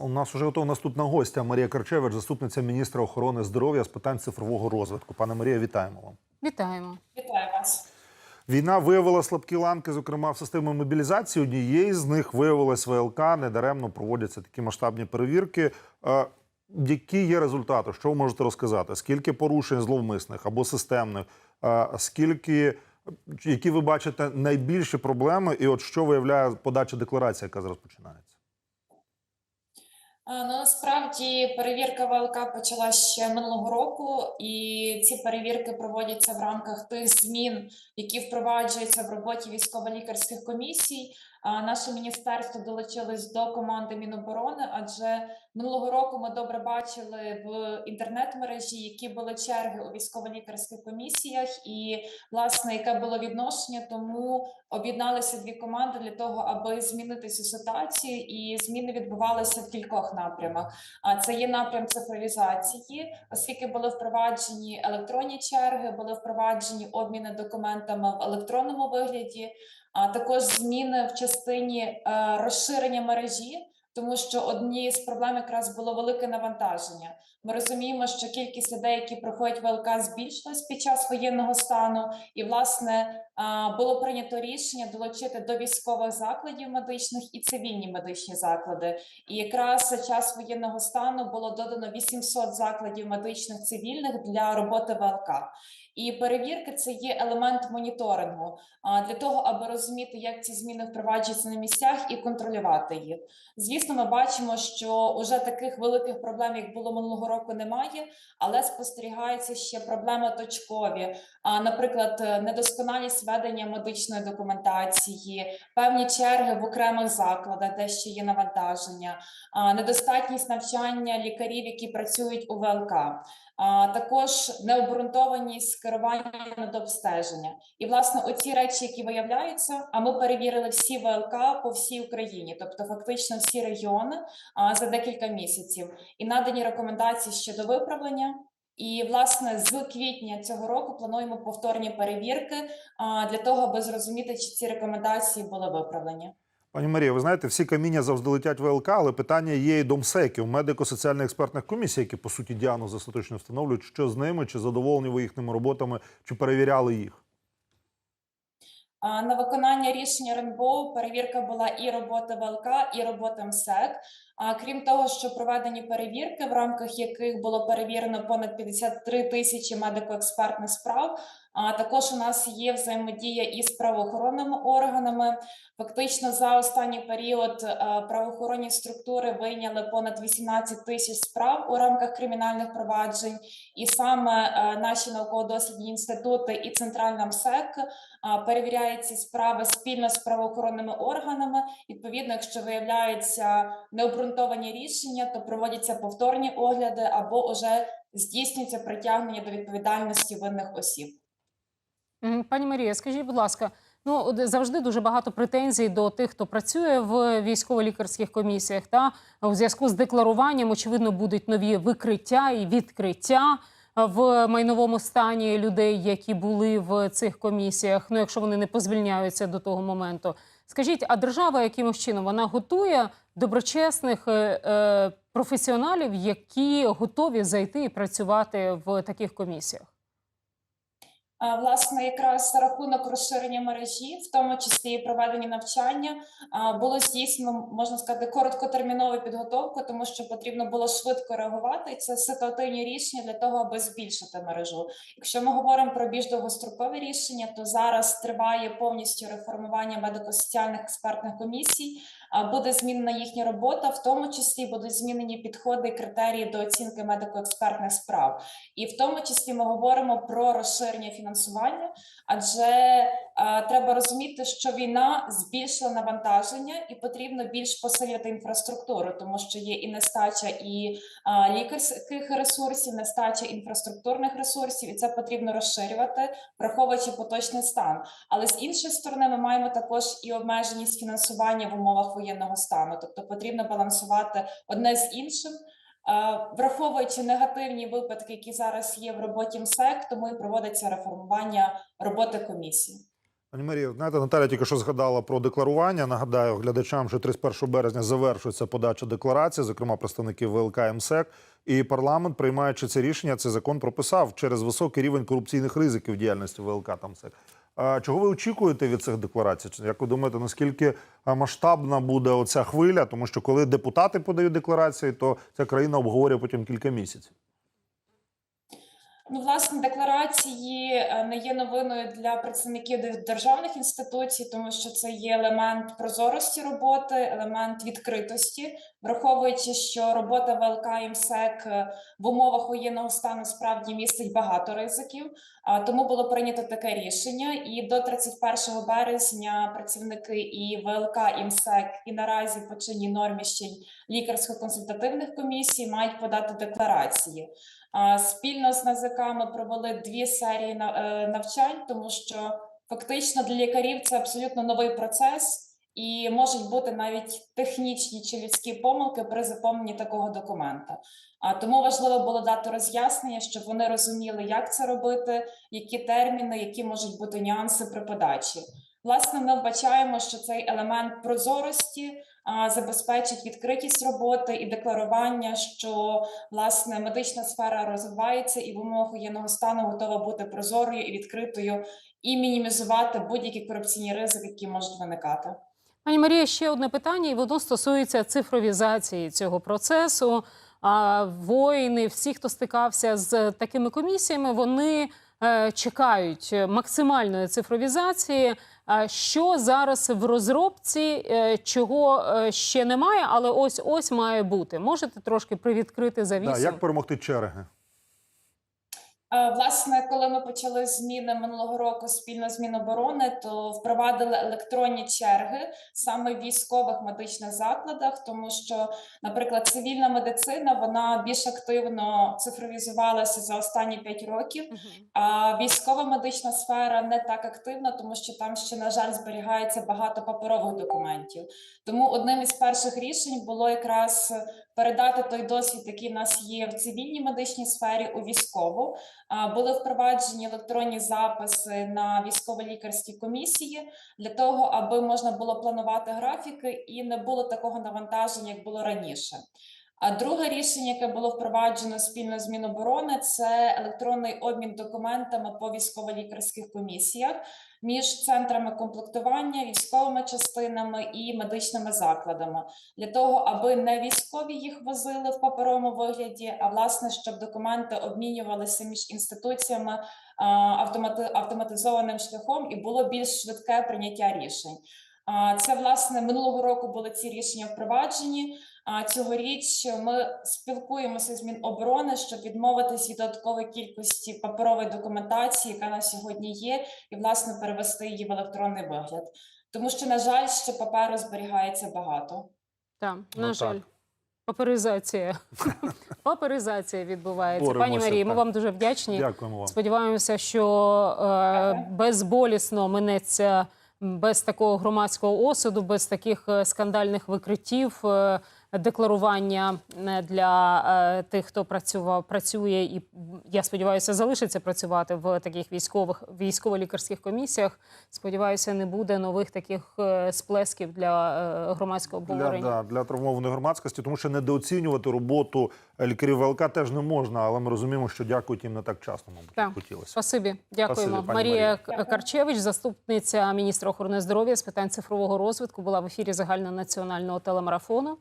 У нас уже готова наступна гостя Марія Карчевич, заступниця міністра охорони здоров'я з питань цифрового розвитку. Пане Марія, вітаємо вам. Вітаємо. Вітаю вас. Війна виявила слабкі ланки, зокрема в системі мобілізації. Однією з них виявилась ВЛК. Недаремно проводяться такі масштабні перевірки. Е, Які є результати? Що ви можете розказати? Скільки порушень зловмисних або системних? Е, Скільки які ви бачите найбільші проблеми, і от що виявляє подача декларації, яка зараз починається? А, Ну, насправді перевірка ВЛК почала ще минулого року, і ці перевірки проводяться в рамках тих змін, які впроваджуються в роботі військово-лікарських комісій. Наше міністерство долучилось до команди Міноборони, адже минулого року ми добре бачили в інтернет-мережі, які були черги у військово-лікарських комісіях, і власне яке було відношення. Тому об'єдналися дві команди для того, аби змінити цю ситуацію, і зміни відбувалися в кількох напрямах. А це є напрям цифровізації, оскільки були впроваджені електронні черги, були впроваджені обміни документами в електронному вигляді, а також зміни в частині е, розширення мережі. Тому що однією з проблем якраз було велике навантаження. Ми розуміємо, що кількість людей, які проходять ВЛК, збільшилась під час воєнного стану, і власне було прийнято рішення долучити до військових закладів медичних і цивільні медичні заклади. І якраз за час воєнного стану було додано 800 закладів медичних цивільних для роботи ВЛК. І перевірки це є елемент моніторингу для того, аби розуміти, як ці зміни впроваджуються на місцях і контролювати їх. Звісно, ми бачимо, що уже таких великих проблем, як було минулого року, немає, але спостерігаються ще проблеми точкові. Наприклад, недосконалість ведення медичної документації, певні черги в окремих закладах, де ще є навантаження, недостатність навчання лікарів, які працюють у ВЛК. А також необґрунтованість керування над обстеження, і власне оці речі, які виявляються, а ми перевірили всі ВЛК по всій Україні, тобто фактично всі регіони а, за декілька місяців, і надані рекомендації щодо виправлення. І власне з квітня цього року плануємо повторні перевірки а, для того, аби зрозуміти, чи ці рекомендації були виправлені. Пані Марія, ви знаєте, всі каміння завжди летять в ВЛК, але питання є і домсеків, медико-соціальних експертних комісій, які по суті діагноз остаточно встановлюють, що з ними, чи задоволені ви їхніми роботами, чи перевіряли їх. На виконання рішення РНБО перевірка була і робота ВЛК, і робота МСЕК. Крім того, що проведені перевірки, в рамках яких було перевірено понад 53 тисячі медико-експертних справ. А також у нас є взаємодія із правоохоронними органами. Фактично, за останній період е, правоохоронні структури вийняли понад 18 тисяч справ у рамках кримінальних проваджень, і саме е, наші науково-дослідні інститути і центральна МСЕК а, перевіряє ці справи спільно з правоохоронними органами. Відповідно, якщо виявляється виявляються необґрунтовані рішення, то проводяться повторні огляди або вже здійснюється притягнення до відповідальності винних осіб. Пані Марія, скажіть, будь ласка, ну завжди дуже багато претензій до тих, хто працює в військово-лікарських комісіях. Та у зв'язку з декларуванням, очевидно, будуть нові викриття і відкриття в майновому стані людей, які були в цих комісіях. Ну, якщо вони не позвільняються до того моменту. Скажіть, а держава якимось чином вона готує доброчесних е, е, професіоналів, які готові зайти і працювати в таких комісіях? Власне, якраз рахунок розширення мережі, в тому числі і проведення навчання, було здійснено, можна сказати, короткотермінову підготовку, тому що потрібно було швидко реагувати. Це ситуативні рішення для того, аби збільшити мережу. Якщо ми говоримо про більш довгострокові рішення, то зараз триває повністю реформування медико-соціальних експертних комісій. Буде змінена їхня робота, в тому числі будуть змінені підходи і критерії до оцінки медико-експертних справ. І в тому числі ми говоримо про розширення фінансування, адже е, треба розуміти, що війна збільшила навантаження, і потрібно більш посилювати інфраструктуру, тому що є і нестача і е, лікарських ресурсів, нестача інфраструктурних ресурсів, і це потрібно розширювати, враховуючи поточний стан. Але з іншої сторони, ми маємо також і обмеженість фінансування в умовах воєнного стану, тобто потрібно балансувати одне з іншим. Е, Враховуючи негативні випадки, які зараз є в роботі МСЕК, тому і проводиться реформування роботи комісії. Пані Марія, знаєте, Наталя тільки що згадала про декларування. Нагадаю глядачам, що 31 березня завершується подача декларації, зокрема представників ВЛК МСЕК. І парламент, приймаючи це рішення, цей закон прописав через високий рівень корупційних ризиків діяльності ВЛК та МСЕК. Чого ви очікуєте від цих декларацій? Як ви думаєте, наскільки масштабна буде оця хвиля? Тому що коли депутати подають декларації, то ця країна обговорює потім кілька місяців. Ну, власне, декларації е, не є новиною для працівників державних інституцій, тому що це є елемент прозорості роботи, елемент відкритості, враховуючи, що робота ВЛК МСЕК е, в умовах воєнного стану справді містить багато ризиків. Тому було прийнято таке рішення. І до 31 березня працівники і ВЛК МСЕК, і наразі по чинній нормі ще й лікарсько-консультативних комісій мають подати декларації. Спільно з НАЗК ми провели дві серії е, навчань, тому що фактично для лікарів це абсолютно новий процес, і можуть бути навіть технічні чи людські помилки при заповненні такого документа. А тому важливо було дати роз'яснення, щоб вони розуміли, як це робити, які терміни, які можуть бути нюанси при подачі. Власне, ми вбачаємо, що цей елемент прозорості а, забезпечить відкритість роботи і декларування, що власне медична сфера розвивається і в умовах воєнного стану готова бути прозорою і відкритою, і мінімізувати будь-які корупційні ризики, які можуть виникати. Пані Марія, ще одне питання, і воно стосується цифровізації цього процесу. А воїни, всі, хто стикався з такими комісіями, вони е, чекають максимальної цифровізації. А що зараз в розробці, е, чого е, ще немає, але ось ось має бути. Можете трошки привідкрити завісу? Да, як перемогти черги? Е, Власне, коли ми почали зміни минулого року спільно з Міноборони, то впровадили електронні черги саме в військових медичних закладах, тому що, наприклад, цивільна медицина вона більш активно цифровізувалася за останні 5 років. А військова медична сфера не так активна, тому що там ще, на жаль, зберігається багато паперових документів. Тому одним із перших рішень було якраз передати той досвід, який в нас є в цивільній медичній сфері, у військову. Були впроваджені електронні записи на військово-лікарські комісії для того, аби можна було планувати графіки і не було такого навантаження, як було раніше. А друге рішення, яке було впроваджено спільно з Міноборони, це електронний обмін документами по військово-лікарських комісіях між центрами комплектування, військовими частинами і медичними закладами для того, аби не військові їх возили в паперовому вигляді, а власне, щоб документи обмінювалися між інституціями автомати, автоматизованим шляхом і було більш швидке прийняття рішень. А, Це власне минулого року були ці рішення впроваджені. А цьогоріч ми спілкуємося з Міноборони, щоб відмовитись від додаткової кількості паперової документації, яка на сьогодні є, і власне перевести її в електронний вигляд. Тому що, на жаль, ще паперу зберігається багато. Так, Ну, на так. жаль. Паперизація. Паперизація відбувається. Боремося, Пані Марії, ми так. вам дуже вдячні. Дякуємо вам. Сподіваємося, що е, безболісно минеться без такого громадського осуду, без таких е, скандальних викриттів, е, декларування е, для е, тих, хто працював, працює і я сподіваюся, залишиться працювати в таких військових військово-лікарських комісіях. Сподіваюся, не буде нових таких е, сплесків для громадського Для, да, для травмованої громадськості, тому що недооцінювати роботу лікарів ВЛК теж не можна, але ми розуміємо, що дякують їм не так часто, мабуть, Так. хотілося. Спасибі, дякуємо. Спасибі, Марія Марія. Карчевич, заступниця міністра охорони здоров'я з питань цифрового розвитку, була в ефірі загальнонаціонального телемарафону.